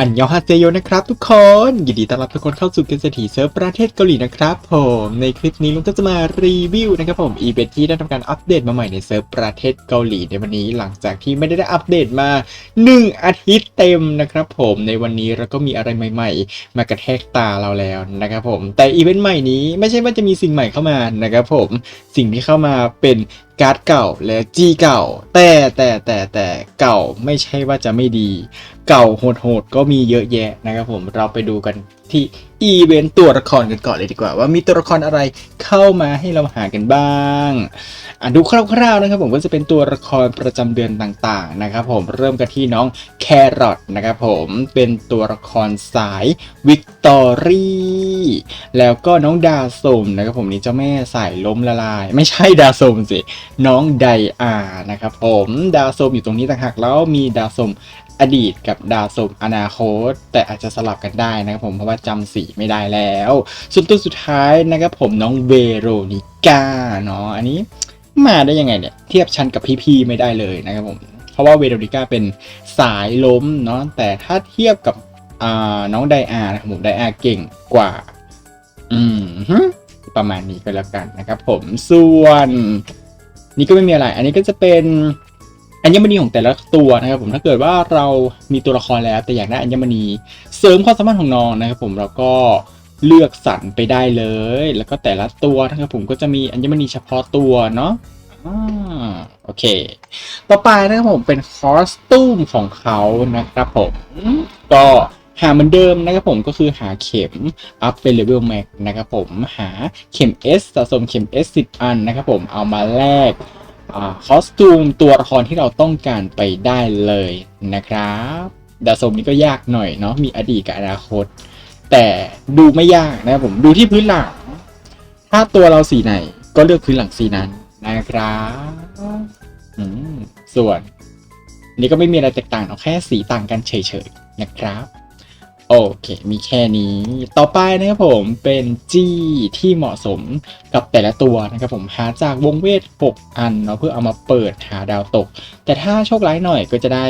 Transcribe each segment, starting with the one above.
อันยองฮาเซโยนะครับทุกคน ยินดีต้อนรับทุกคนเข้าสู่เกมเศรษฐีเซิร์ฟประเทศเกาหลีนะครับผมในคลิปนี้ลุงก็จะมารีวิวนะครับผมอีเวนท์ที่ได้ทำการอัปเดตมาใหม่ในเซิร์ฟประเทศเกาหลีในวันนี้หลังจากที่ไม่ได้อัปเดตมา 1 อาทิตย์เต็มนะครับผมในวันนี้เราก็มีอะไรใหม่ ๆ มากระแทกตาเราแล้วนะครับผมแต่อีเวนต์ใหม่นี้ไม่ใช่ว่าจะมีสิ่งใหม่เข้ามานะครับผมสิ่งที่เข้ามาเป็น การ์ดเก่าและจีเก่า แต่แต่แต่แต่เก่าไม่ใช่ว่าจะไม่ดี เก่าโหดๆก็มีเยอะแยะนะครับผมเราไปดูกันที่อีเวนต์ตัวละครกันก่อนเลยดีกว่า ว่ามีตัวละครอะไรเข้ามาให้เราหากันบ้างอะดูคร่าวๆนะครับผมก็จะเป็นตัวละครประจำเดือนต่างๆนะครับผมเริ่มกันที่น้องแครอทนะครับผมเป็นตัวละครสายวิกตอรี่แล้วก็น้องดาสมนะครับผมนี่เจ้าแม่สายล้มละลาย ไม่ใช่ดาสมสิน้องไดอานะครับผมดาสมอยู่ตรงนี้ต่างหากแล้วมีดาสม อดีตกับดาวสมอนาคต แต่อาจจะสลับกันได้นะครับผมเพราะว่าจำสีไม่ได้แล้ว ส่วนตัวสุดท้ายนะครับผมน้องเวโรนิก้าเนาะอันนี้มาได้ยังไงเนี่ยเทียบชั้นกับพี่ๆไม่ได้เลยนะครับผมเพราะว่าเวโรนิก้าเป็นสายล้มเนาะแต่ถ้าเทียบกับอ่าน้องไดอานะครับผมไดอาเก่งกว่า อืมประมาณนี้ก็แล้วกันนะครับผมส่วนนี่ก็ไม่มีอะไร อันนี้ก็จะเป็น อัญมณีของแต่ละตัวนะครับผมถ้าเกิดว่าเรามีตัวละครแล้วแต่อยากได้อัญมณีเสริมความสามารถของน้องนะครับผมเราก็เลือกสรรไปได้เลย แล้วก็แต่ละตัวนะครับผมก็จะมีอัญมณีเฉพาะตัวเนาะโอเค ต่อไปนะครับผมเป็นคอสตูมของเขานะครับผม ก็หาเหมือนเดิมนะครับผมก็คือหาเข็มอัพเป็นเลเวลแม็กนะครับผมหาเข็ม S สะสมเข็ม S 10 อันนะครับผมเอามาแลก คอสตูมตัวละครที่เราต้องการไปได้เลยนะครับดาสมนี้ก็ยากหน่อยเนาะมีอดีตกับอนาคต แต่ดูไม่ยากนะครับผมดูที่พื้นหลัง ถ้าตัวเราสีไหนก็เลือกพื้นหลังสีนั้นนะครับส่วน นี่ก็ไม่มีอะไรแตกต่างเนาแค่สีต่างกันเฉยๆนะครับ โอเค มีแค่นี้ ต่อไปนะครับผมเป็นจี้ที่เหมาะสมกับแต่ละตัวนะครับผมหาจากวงเวท 6 อันเนาะเพื่อเอามาเปิดหาดาวตก แต่ถ้าโชคร้ายหน่อยก็จะได้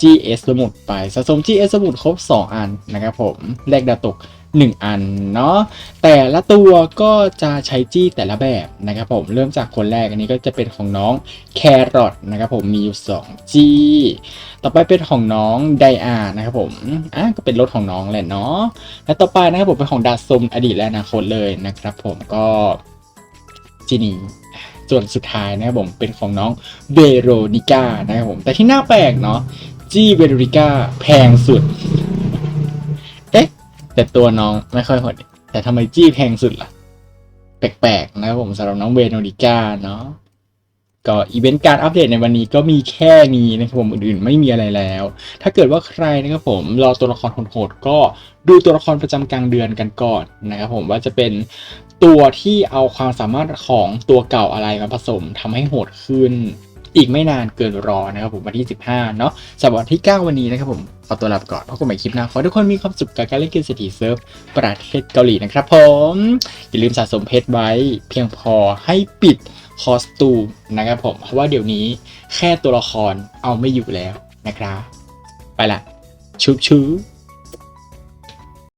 GS สมุดไปสะสม GS สมุดครบ 2 อันนะครับผมแลกดาวตก 1 อันเนาะแต่ละตัวก็จะใช้จี้แต่ละแบบนะครับผมเริ่มจากคนแรกอันนี้ก็จะเป็นของน้องแครอทนะครับผมมีอยู่2จี้ต่อไปเป็นของน้องไดอานะครับผมอะก็เป็นรถของน้องแหละเนาะและต่อไปนะครับผมเป็นของดาซมอดีตและอนาคตเลยนะครับผมก็จีนีส่วนสุดท้ายนะครับผมเป็นของน้องเวโรนิก้านะครับผมแต่ที่น่าแปลกเนาะจี้เวโรนิก้าแพงสุด แต่ตัวน้องไม่ค่อยโหด แต่ทำไมจี้แพงสุดล่ะ แปลกๆนะครับผมสำหรับน้องเวโรนิก้าเนาะก็อีเวนต์การอัปเดตในวันนี้ก็มีแค่นี้นะครับผมอื่นๆไม่มีอะไรแล้ว ถ้าเกิดว่าใครนะครับผมรอตัวละครโหดๆก็ดูตัวละครประจำกลางเดือนกันก่อนนะครับผมว่าจะเป็นตัวที่เอาความสามารถของตัวเก่าอะไรมาผสมทำให้โหดขึ้น อีกไม่นานเกินรอนะครับผมวันที่ 15 เนาะสำหรับวันที่ 9 วันนี้นะครับผมขอตัวลาไปก่อนพบกันใหม่คลิปหน้าขอให้ทุกคนมีความสุขกับการเล่นเกมเศรษฐีเซิร์ฟประเทศเกาหลีนะครับผมอย่าลืมสะสมเพชรไว้ เพียงพอให้ปิดคอสตูมนะครับผมเพราะว่าเดี๋ยวนี้แค่ตัวละครเอาไม่อยู่แล้วนะครับ ไปละชุบชู